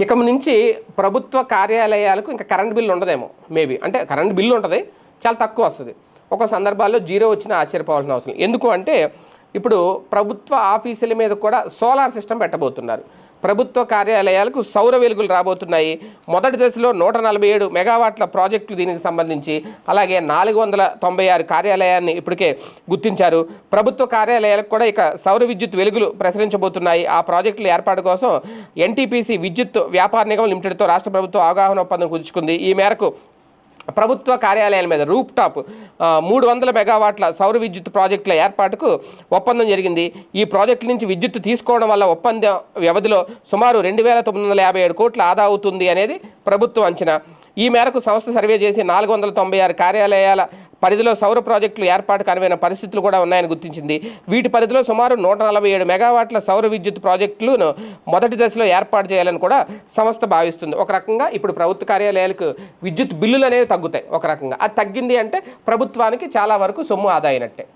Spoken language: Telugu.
ఇక నుంచి ప్రభుత్వ కార్యాలయాలకు ఇంకా కరెంట్ బిల్లు ఉండదేమో మేబీ. అంటే కరెంట్ బిల్లు ఉంటుంది చాలా తక్కువ వస్తుంది. ఒక సందర్భాల్లో జీరో వచ్చినా ఆశ్చర్యపోవాల్సిన అవసరం ఎందుకు అంటే ఇప్పుడు ప్రభుత్వ ఆఫీసుల మీద కూడా సోలార్ సిస్టమ్ పెట్టబోతున్నారు. ప్రభుత్వ కార్యాలయాలకు సౌర వెలుగులు రాబోతున్నాయి. మొదటి దశలో నూట నలభై ఏడు మెగావాట్ల ప్రాజెక్టులు దీనికి సంబంధించి అలాగే నాలుగు వందల తొంభై ఆరు కార్యాలయాన్ని ఇప్పటికే గుర్తించారు. ప్రభుత్వ కార్యాలయాలకు కూడా ఇక సౌర విద్యుత్ వెలుగులు ప్రసరించబోతున్నాయి. ఆ ప్రాజెక్టుల ఏర్పాటు కోసం ఎన్టీపీసీ విద్యుత్ వ్యాపార నిగమం లిమిటెడ్తో రాష్ట్ర ప్రభుత్వం అవగాహన ఒప్పందం కుదుర్చుకుంది. ఈ మేరకు ప్రభుత్వ కార్యాలయాల మీద రూప్ టాప్ మూడు వందల మెగావాట్ల సౌర విద్యుత్ ప్రాజెక్టుల ఏర్పాటుకు ఒప్పందం జరిగింది. ఈ ప్రాజెక్టుల నుంచి విద్యుత్ తీసుకోవడం వల్ల ఒప్పంద వ్యవధిలో సుమారు రెండు వేల తొమ్మిది వందల యాభై ఏడు కోట్ల ఆదా అవుతుంది అనేది ప్రభుత్వం అంచనా. ఈ మేరకు సంస్థ సర్వే చేసి నాలుగు వందల తొంభై ఆరు కార్యాలయాల పరిధిలో సౌర ప్రాజెక్టులు ఏర్పాటుకు అనువైన పరిస్థితులు కూడా ఉన్నాయని గుర్తించింది. వీటి పరిధిలో సుమారు నూట నలభై ఏడు మెగావాట్ల సౌర విద్యుత్ ప్రాజెక్టులను మొదటి దశలో ఏర్పాటు చేయాలని కూడా సంస్థ భావిస్తుంది. ఒక రకంగా ఇప్పుడు ప్రభుత్వ కార్యాలయాలకు విద్యుత్ బిల్లులు అనేవి తగ్గుతాయి. ఒక రకంగా. అది తగ్గింది అంటే ప్రభుత్వానికి చాలా వరకు సొమ్ము ఆదాయినట్టే.